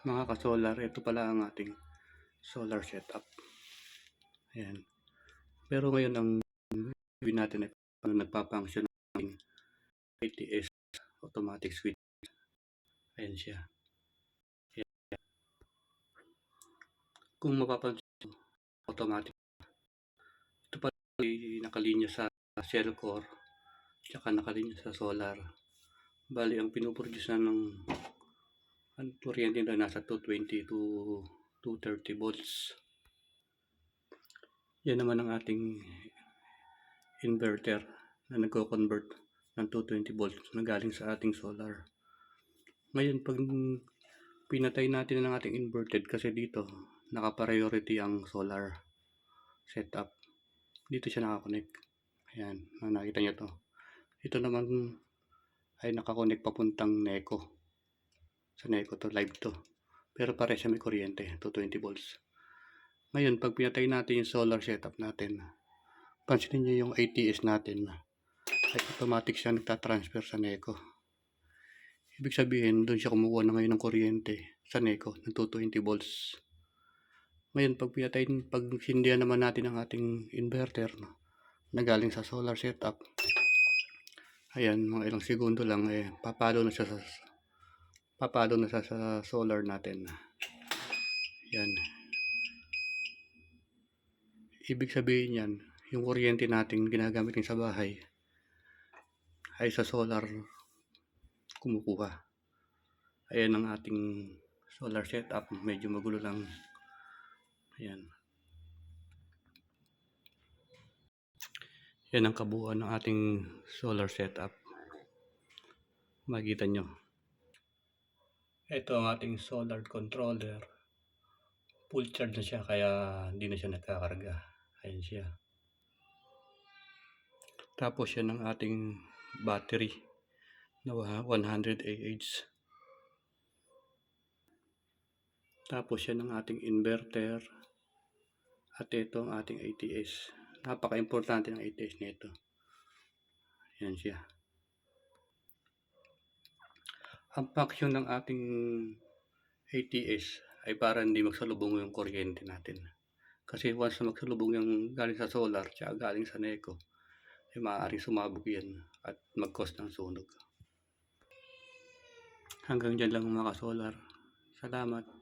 mga ka-solar, ito pala ang ating solar setup. Ayan. Pero ngayon ang review natin ay paano nagpapunction ng ATS automatic switch. Ayan siya. Ayan. Kung mapapansin automatic. Ito pala ay nakalinya sa cell core tsaka nakalinya sa solar. Bali, ang pinuproduce na ng ang kuryente na nasa 220 to 230 volts. Yan naman ang ating inverter na nagko-convert ng 220 volts na galing sa ating solar. Ngayon, pag pinatay natin ang ating inverted kasi dito, naka-priority ang solar setup. Dito siya nakakonect. Ayan, nakita niyo to. Ito naman ay nakakonect papuntang NECO sa NECO to live to. Pero pare siya may kuryente, 220 volts. Ngayon, pag pinatay natin yung solar setup natin, pansinin nyo yung ATS natin, ay automatic siya nagtatransfer sa NECO. Ibig sabihin, doon siya kumukuha na ngayon ng kuryente sa NECO ng 220 volts. Ngayon, pag pinatay, pag sindihan naman natin ang ating inverter no, na galing sa solar setup, ayan, mga ilang segundo lang, eh, papalo na siya sa papalo na sa, sa solar natin. Yan. Ibig sabihin yan, yung kuryente natin ginagamit sa bahay ay sa solar kumukuha. Ayan ang ating solar setup. Medyo magulo lang. Ayan. Yan ang kabuuan ng ating solar setup. Makikita nyo. Ito ang ating solar controller. Full charge na siya kaya hindi na siya nagkakarga. Ayan siya. Tapos yan ang ating battery na 100 AH. Tapos yan ang ating inverter. At ito ang ating ATS. Napaka-importante ng ATS nito. Yan siya. Ang function ng ating ATS ay para hindi magsalubong yung kuryente natin. Kasi once na magsalubong yung galing sa solar tsaka galing sa NECO, ay maaaring sumabog yan at mag-cause ng sunog. Hanggang dyan lang mga solar. Salamat.